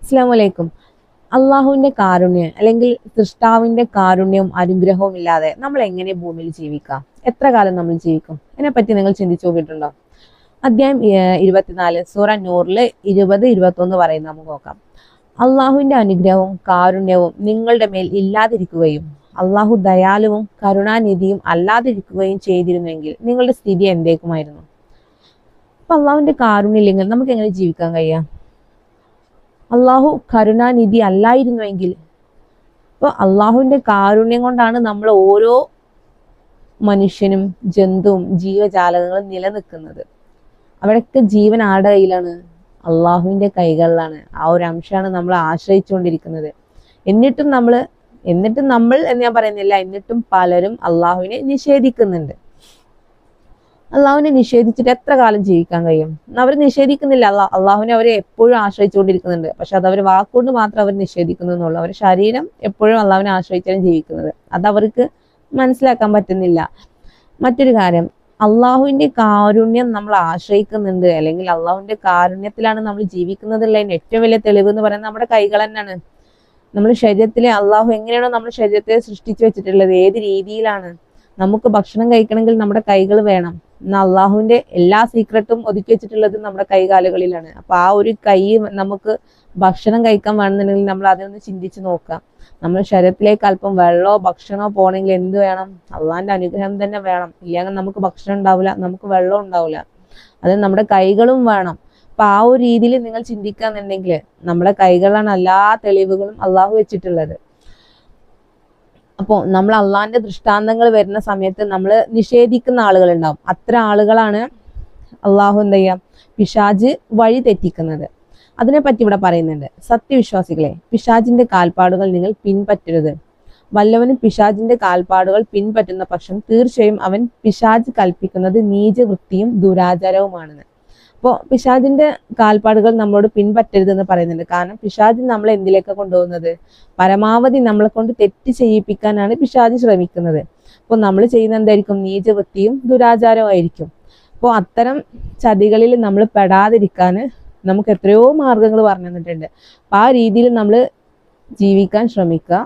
അസ്സാം അള്ളാഹുവിന്റെ കാരുണ്യം അല്ലെങ്കിൽ സൃഷ്ടാവിന്റെ കാരുണ്യവും അനുഗ്രഹവും ഇല്ലാതെ നമ്മൾ എങ്ങനെ ഭൂമിയിൽ ജീവിക്കാം? എത്ര കാലം നമ്മൾ ജീവിക്കും? അതിനെപ്പറ്റി നിങ്ങൾ ചിന്തിച്ചു നോക്കിയിട്ടുണ്ടോ? അധ്യായം ഇരുപത്തിനാല് സൂറ നൂറിൽ ഇരുപത് ഇരുപത്തൊന്ന് പറയുന്ന നമുക്ക് നോക്കാം. അള്ളാഹുവിന്റെ അനുഗ്രഹവും കാരുണ്യവും നിങ്ങളുടെ മേൽ ഇല്ലാതിരിക്കുകയും അള്ളാഹു ദയാലുവും കരുണാനിധിയും അല്ലാതിരിക്കുകയും ചെയ്തിരുന്നെങ്കിൽ നിങ്ങളുടെ സ്ഥിതി എന്തേക്കുമായിരുന്നു അപ്പൊ അള്ളാഹുവിന്റെ കാരുണ്യം ഇല്ലെങ്കിൽ നമുക്ക് എങ്ങനെ ജീവിക്കാൻ കഴിയാം? അള്ളാഹു കരുണാനിധി അല്ലായിരുന്നുവെങ്കിൽ. അപ്പോൾ അള്ളാഹുവിന്റെ കാരുണ്യം കൊണ്ടാണ് നമ്മൾ ഓരോ മനുഷ്യനും ജന്തുവും ജീവജാലകങ്ങളും നിലനിൽക്കുന്നത്. അവിടെയൊക്കെ ജീവൻ ആരുടെ കയ്യിലാണ്? അള്ളാഹുവിന്റെ കൈകളിലാണ്. ആ ഒരു അംശമാണ് നമ്മൾ ആശ്രയിച്ചുകൊണ്ടിരിക്കുന്നത്. എന്നിട്ടും നമ്മൾ എന്നിട്ടും നമ്മൾ എന്ന് ഞാൻ പറയുന്നില്ല എന്നിട്ടും പലരും അള്ളാഹുവിനെ നിഷേധിക്കുന്നുണ്ട്. അള്ളാഹുവിനെ നിഷേധിച്ചിട്ട് എത്ര കാലം ജീവിക്കാൻ കഴിയും? അവർ നിഷേധിക്കുന്നില്ല. അള്ളാഹ് അള്ളാഹുവിനെ അവരെ എപ്പോഴും ആശ്രയിച്ചുകൊണ്ടിരിക്കുന്നുണ്ട്. പക്ഷെ അത് അവർ വാക്കുകൊണ്ട് മാത്രം അവർ നിഷേധിക്കുന്നു എന്നുള്ളൂ അവരുടെ ശരീരം എപ്പോഴും അള്ളാഹുവിനെ ആശ്രയിച്ചാണ് ജീവിക്കുന്നത്. അത് അവർക്ക് മനസ്സിലാക്കാൻ പറ്റുന്നില്ല. മറ്റൊരു കാര്യം അള്ളാഹുവിന്റെ കാരുണ്യം നമ്മൾ ആശ്രയിക്കുന്നുണ്ട്. അല്ലെങ്കിൽ അള്ളാഹുവിന്റെ കാരുണ്യത്തിലാണ് നമ്മൾ ജീവിക്കുന്നതുള്ളതിന് ഏറ്റവും വലിയ തെളിവ് എന്ന് പറയുന്നത് നമ്മുടെ കൈകൾ തന്നെയാണ്. നമ്മുടെ ശരീരത്തിലെ അള്ളാഹു എങ്ങനെയാണോ നമ്മുടെ ശരീരത്തെ സൃഷ്ടിച്ചു വെച്ചിട്ടുള്ളത്? ഏത് രീതിയിലാണ്? നമുക്ക് ഭക്ഷണം കഴിക്കണമെങ്കിൽ നമ്മുടെ കൈകൾ വേണം. എന്നാൽ അള്ളാഹുവിന്റെ എല്ലാ സീക്രട്ടും ഒതുക്കി വെച്ചിട്ടുള്ളത് നമ്മുടെ കൈകാലുകളിലാണ്. അപ്പോൾ ആ ഒരു കൈ നമുക്ക് ഭക്ഷണം കഴിക്കാൻ വേണമെന്നുണ്ടെങ്കിൽ നമ്മൾ അതിനൊന്ന് ചിന്തിച്ച് നോക്കാം നമ്മൾ ശരീരത്തിലേക്ക് അല്പം വെള്ളമോ ഭക്ഷണമോ പോകണമെങ്കിൽ എന്ത് വേണം? അള്ളാഹിന്റെ അനുഗ്രഹം തന്നെ വേണം. ഇല്ലെങ്കിൽ നമുക്ക് ഭക്ഷണം ഉണ്ടാവില്ല നമുക്ക് വെള്ളം ഉണ്ടാവില്ല. അത് നമ്മുടെ കൈകളും വേണം. അപ്പൊ ആ ഒരു രീതിയിൽ നിങ്ങൾ ചിന്തിക്കാന്നുണ്ടെങ്കിൽ നമ്മുടെ കൈകളാണ് എല്ലാ തെളിവുകളും അള്ളാഹു വെച്ചിട്ടുള്ളത്. അപ്പോൾ നമ്മൾ അള്ളാഹിന്റെ ദൃഷ്ടാന്തങ്ങൾ വരുന്ന സമയത്ത് നമ്മൾ നിഷേധിക്കുന്ന ആളുകൾ ഉണ്ടാവും അത്ര ആളുകളാണ് അള്ളാഹു എന്ത് ചെയ്യാം? പിശാജ് വഴി തെറ്റിക്കുന്നത്. അതിനെപ്പറ്റി ഇവിടെ പറയുന്നുണ്ട്. സത്യവിശ്വാസികളെ പിശാജിന്റെ കാൽപ്പാടുകൾ നിങ്ങൾ പിൻപറ്റരുത്. വല്ലവനും പിശാജിന്റെ കാൽപ്പാടുകൾ പിൻപറ്റുന്ന പക്ഷം തീർച്ചയായും അവൻ പിശാജ് കൽപ്പിക്കുന്നത് നീചവൃത്തിയും ദുരാചാരവുമാണെന്ന്. അപ്പോൾ പിശാജിന്റെ കാൽപ്പാടുകൾ നമ്മളോട് പിൻപറ്റരുതെന്ന് പറയുന്നുണ്ട്. കാരണം പിശാജ് നമ്മളെ എന്തിലേക്ക് കൊണ്ടുപോകുന്നത്? പരമാവധി നമ്മളെ കൊണ്ട് തെറ്റ് ചെയ്യിപ്പിക്കാനാണ് പിശാജ് ശ്രമിക്കുന്നത്. അപ്പോൾ നമ്മൾ ചെയ്യുന്ന എന്തായിരിക്കും? നീചവൃത്തിയും ദുരാചാരവും ആയിരിക്കും. അപ്പോൾ അത്തരം ചതികളിൽ നമ്മൾ പെടാതിരിക്കാൻ നമുക്ക് എത്രയോ മാർഗങ്ങൾ പറഞ്ഞു തന്നിട്ടുണ്ട് അപ്പോൾ ആ രീതിയിൽ നമ്മൾ ജീവിക്കാൻ ശ്രമിക്കുക.